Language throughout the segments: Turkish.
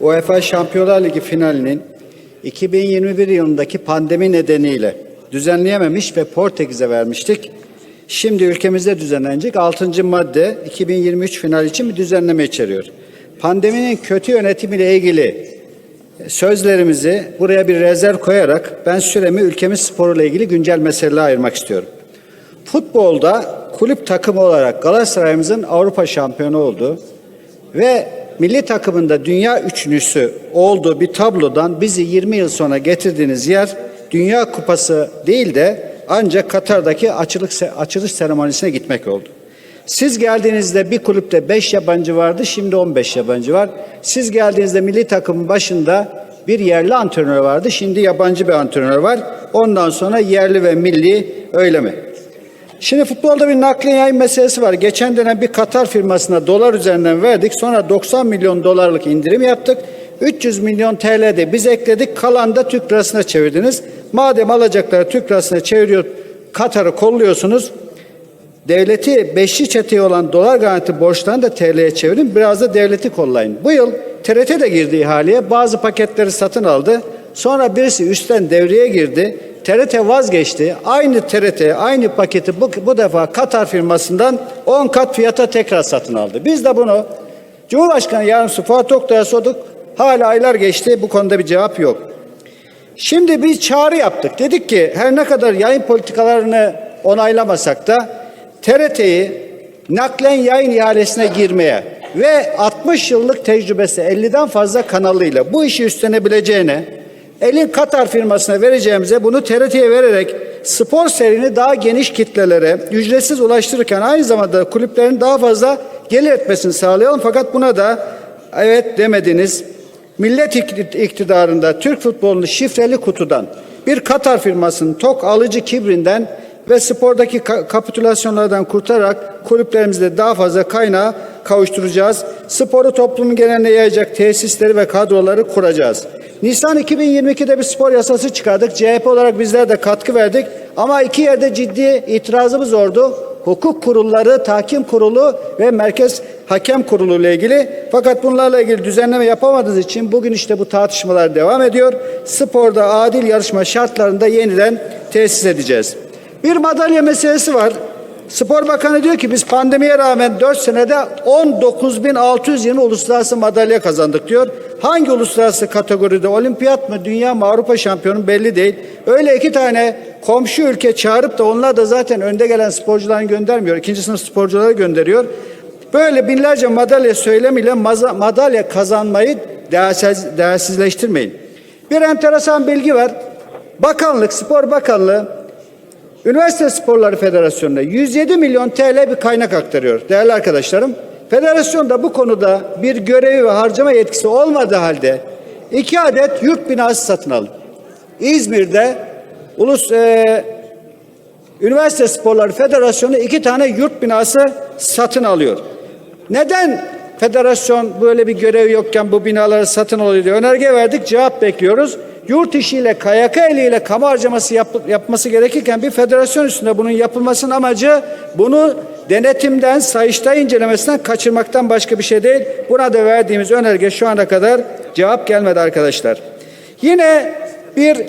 UEFA Şampiyonlar Ligi finalinin 2021 yılındaki pandemi nedeniyle düzenleyememiş ve Portekiz'e vermiştik. Şimdi ülkemizde düzenlenecek 6. madde 2023 final için bir düzenleme içeriyor. Pandeminin kötü yönetimiyle ilgili sözlerimizi buraya bir rezerv koyarak ben süremi ülkemiz sporuyla ilgili güncel meselelere ayırmak istiyorum. Futbolda kulüp takımı olarak Galatasaray'ımızın Avrupa şampiyonu oldu ve milli takımında dünya üçüncüsü olduğu bir tablodan bizi 20 yıl sonra getirdiğiniz yer Dünya Kupası değil de ancak Katar'daki açılık, açılış seremonisine gitmek oldu. Siz geldiğinizde bir kulüpte 5 yabancı vardı, şimdi 15 yabancı var. Siz geldiğinizde milli takımın başında bir yerli antrenör vardı, şimdi yabancı bir antrenör var. Ondan sonra yerli ve milli öyle mi? Şimdi futbolda bir nakliye yayın meselesi var. Geçen dönem bir Katar firmasına dolar üzerinden verdik. Sonra 90 milyon dolarlık indirim yaptık. 300 milyon TL'de biz ekledik. Kalan da Türk lirasına çevirdiniz. Madem alacakları Türk lirasına çeviriyor, Katar'ı kolluyorsunuz. Devleti beşli çeteye olan dolar garanti borçlarını da TL'ye çevirin. Biraz da devleti kollayın. Bu yıl TRT de girdi ihaleye. Bazı paketleri satın aldı. Sonra birisi üstten devreye girdi. TRT vazgeçti. Aynı TRT, aynı paketi bu, bu defa Katar firmasından 10 kat fiyata tekrar satın aldı. Biz de bunu Cumhurbaşkanı Yardımcısı Fuat Oktay'a sorduk. Hala aylar geçti. Bu konuda bir cevap yok. Şimdi biz çağrı yaptık. Dedik ki her ne kadar yayın politikalarını onaylamasak da TRT'yi naklen yayın ihalesine girmeye ve 60 yıllık tecrübesi 50'den fazla kanalıyla bu işi üstlenebileceğine elin Katar firmasına vereceğimize bunu TRT'ye vererek spor serini daha geniş kitlelere ücretsiz ulaştırırken aynı zamanda kulüplerin daha fazla gelir etmesini sağlayalım. Fakat buna da evet demediniz. Millet iktidarında Türk futbolunu şifreli kutudan bir Katar firmasının tok alıcı kibrinden ve spordaki ka- kapitülasyonlardan kurtararak kulüplerimizde daha fazla kaynağı kavuşturacağız. Sporu toplumun geneline yayacak tesisleri ve kadroları kuracağız. Nisan 2022'de bir spor yasası çıkardık. CHP olarak bizler de katkı verdik. Ama iki yerde ciddi itirazımız oldu. Hukuk kurulları, tahkim kurulu ve merkez hakem kurulu ile ilgili. Fakat bunlarla ilgili düzenleme yapamadığınız için bugün işte bu tartışmalar devam ediyor. Sporda adil yarışma şartlarında yeniden tesis edeceğiz. Bir madalya meselesi var. Spor Bakanı diyor ki biz pandemiye rağmen 4 senede 19.620 uluslararası madalya kazandık diyor. Hangi uluslararası kategoride olimpiyat mı dünya mı Avrupa şampiyonu belli değil. Öyle iki tane komşu ülke çağırıp da onlar da zaten önde gelen sporcularını göndermiyor. İkinci sınıf sporcuları gönderiyor. Böyle binlerce madalya söylemiyle madalya kazanmayı değersiz, değersizleştirmeyin. Bir enteresan bilgi var. Bakanlık, Spor Bakanlığı Üniversite Sporları Federasyonu'na 107 milyon TL bir kaynak aktarıyor değerli arkadaşlarım. Federasyon da bu konuda bir görevi ve harcama yetkisi olmadığı halde iki adet yurt binası satın aldı. İzmir'de Ulus e, Üniversite Sporları Federasyonu iki tane yurt binası satın alıyor. Neden federasyon böyle bir görev yokken bu binaları satın alıyor önerge verdik cevap bekliyoruz. Yurt işiyle KYK eliyle kamu harcaması yap- yapması gerekirken bir federasyon üstünde bunun yapılmasının amacı bunu denetimden, sayıştay incelemesinden kaçırmaktan başka bir şey değil. Buna da verdiğimiz önerge şu ana kadar cevap gelmedi arkadaşlar. Yine bir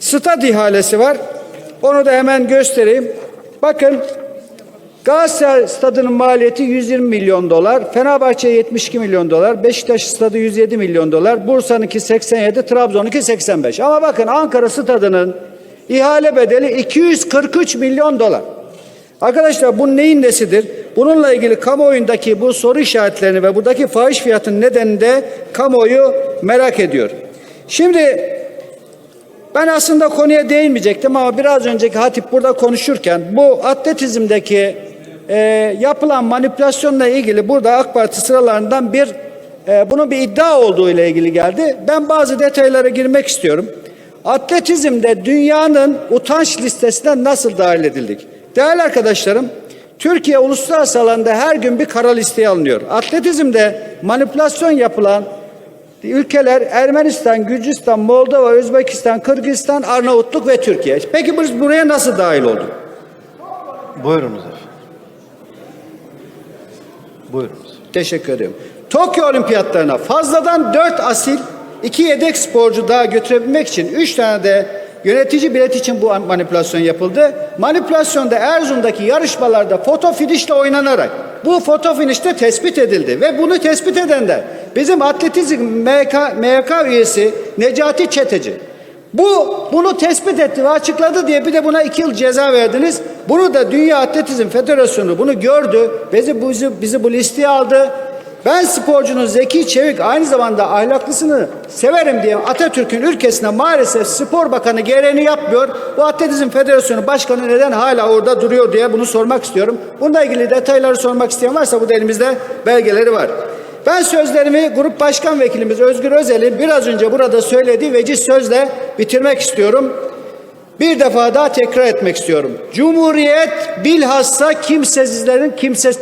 stad ihalesi var. Onu da hemen göstereyim. Bakın Galatasaray stadının maliyeti 120 milyon dolar, Fenerbahçe 72 milyon dolar, Beşiktaş stadı 107 milyon dolar, Bursa'nınki 87, Trabzon'unki 85. Ama bakın Ankara stadının ihale bedeli 243 milyon dolar. Arkadaşlar bu neyin nesidir? Bununla ilgili kamuoyundaki bu soru işaretlerini ve buradaki fahiş fiyatın nedenini de kamuoyu merak ediyor. Şimdi ben aslında konuya değinmeyecektim ama biraz önceki Hatip burada konuşurken bu atletizmdeki e, yapılan manipülasyonla ilgili burada AK Parti sıralarından bir e, bunun bir iddia olduğu ile ilgili geldi. Ben bazı detaylara girmek istiyorum. Atletizmde dünyanın utanç listesine nasıl dahil edildik? Değerli arkadaşlarım, Türkiye uluslararası alanda her gün bir kara listeye alınıyor. Atletizmde manipülasyon yapılan ülkeler Ermenistan, Gürcistan, Moldova, Özbekistan, Kırgızistan, Arnavutluk ve Türkiye. Peki biz buraya nasıl dahil olduk? Buyurunuz efendim. Buyurunuz. Teşekkür ediyorum. Tokyo Olimpiyatlarına fazladan 4 asil, 2 yedek sporcu daha götürebilmek için 3 tane de yönetici bilet için bu manipülasyon yapıldı. Manipülasyonda Erzurum'daki yarışmalarda foto finişle oynanarak bu foto finişte tespit edildi ve bunu tespit eden de bizim atletizm MK, MYK üyesi Necati Çeteci. Bu bunu tespit etti ve açıkladı diye bir de buna iki yıl ceza verdiniz. Bunu da Dünya Atletizm Federasyonu bunu gördü. Bizi, bizi, bizi bu listeye aldı. Ben sporcunun Zeki Çevik aynı zamanda ahlaklısını severim diye Atatürk'ün ülkesine maalesef spor bakanı gereğini yapmıyor. Bu Atletizm Federasyonu Başkanı neden hala orada duruyor diye bunu sormak istiyorum. Bununla ilgili detayları sormak isteyen varsa bu da elimizde belgeleri var. Ben sözlerimi Grup Başkan Vekilimiz Özgür Özel'in biraz önce burada söylediği veciz sözle bitirmek istiyorum. Bir defa daha tekrar etmek istiyorum. Cumhuriyet bilhassa kimsesizlerin kimse